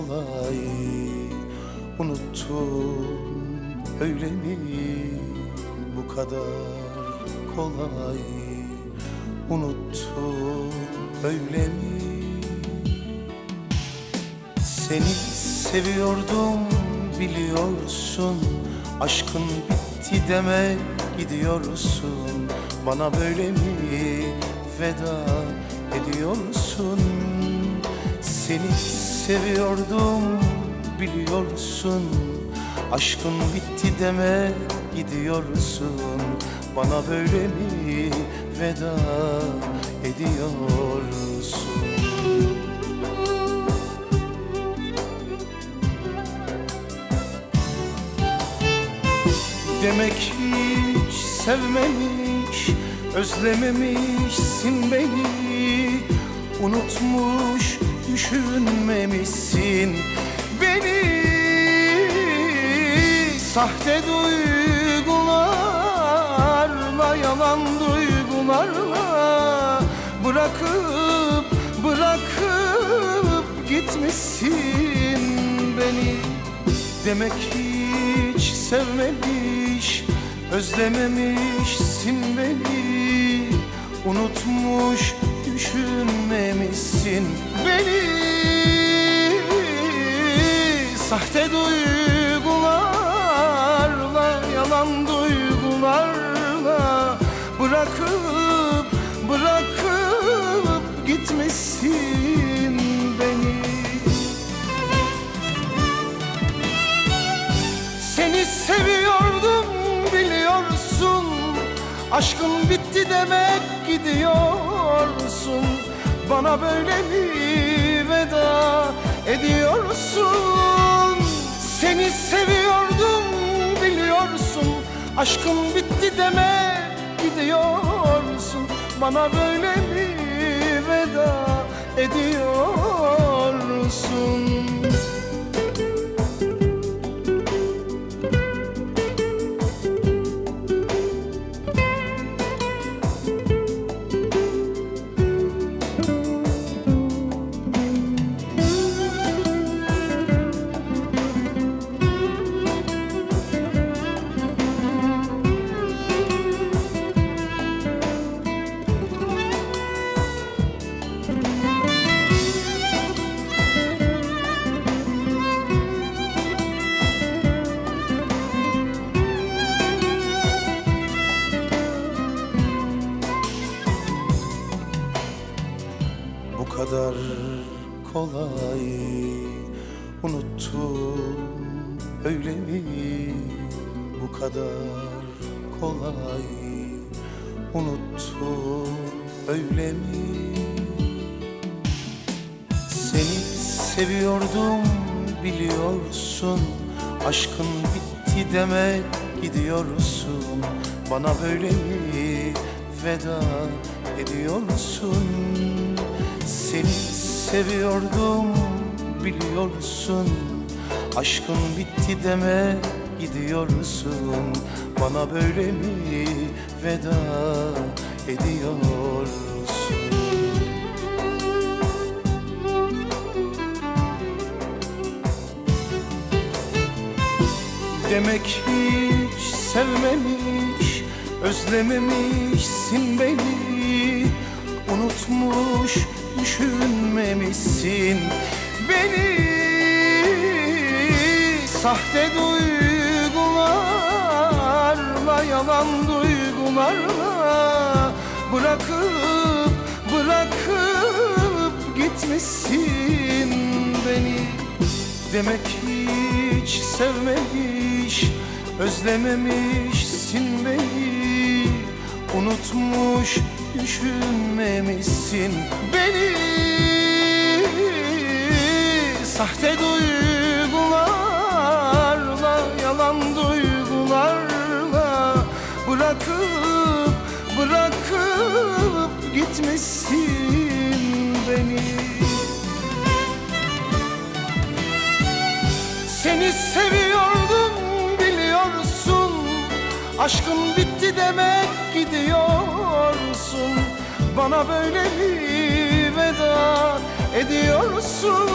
kadar kolay unuttun öyle mi? Bu kadar kolay unuttun öyle mi? Seni seviyordum biliyorsun. Aşkın bitti deme gidiyorsun. Bana böyle mi veda ediyorsun Seni seviyordum biliyorsun. Aşkın bitti deme gidiyorsun. Bana böyle mi veda ediyorsun? Demek hiç sevmemiş, özlememişsin beni. Unutmuş, düşünmemişsin. Beni Sahte duygularla, yalan duygularla Bırakıp, bırakıp gitmişsin. Beni Demek hiç sevmemiş, özlememişsin beni. Unutmuş, düşünmemişsin beni. Sahte duygularla, yalan duygularla Bırakıp, bırakıp gitmişsin Aşkın bitti demek gidiyorsun. Bana böyle mi veda ediyorsun? Seni seviyordum biliyorsun. Aşkın bitti demek gidiyorsun. Bana böyle mi veda ediyorsun kadar kolay unuttun öyle mi? Bu kadar kolay unuttun öyle mi? Seni seviyordum biliyorsun Aşkın bitti deme gidiyorsun Bana böyle mi veda ediyorsun Seni seviyordum biliyorsun. Aşkın bitti deme gidiyorsun. Bana böyle mi veda ediyorsun? Demek hiç sevmemiş, özlememişsin beni. Unutmuş, düşünmemişsin. Beni Sahte duygularla, yalan duygularla Bırakıp, bırakıp gitmişsin. Beni Demek hiç sevmemiş, özlememişsin beni. Unutmuş, düşünmemişsin beni. Sahte duygularla, yalan duygularla Bırakıp, bırakıp gitmişsin beni. Seni seviyordum Aşkım bitti demek gidiyorsun. Bana böyle veda ediyorsun.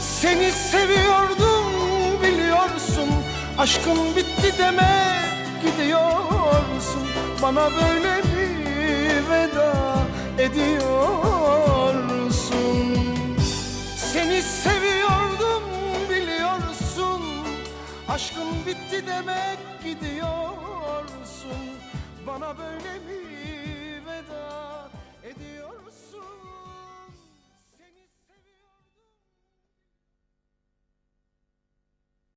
Seni seviyordum biliyorsun. Aşkım bitti demek gidiyorsun. Bana böyle bir veda ediyorsun. Seni seviyordum biliyorsun. Aşkım bitti Gitti demek gidiyorsun. Bana böyle mi veda ediyorsun.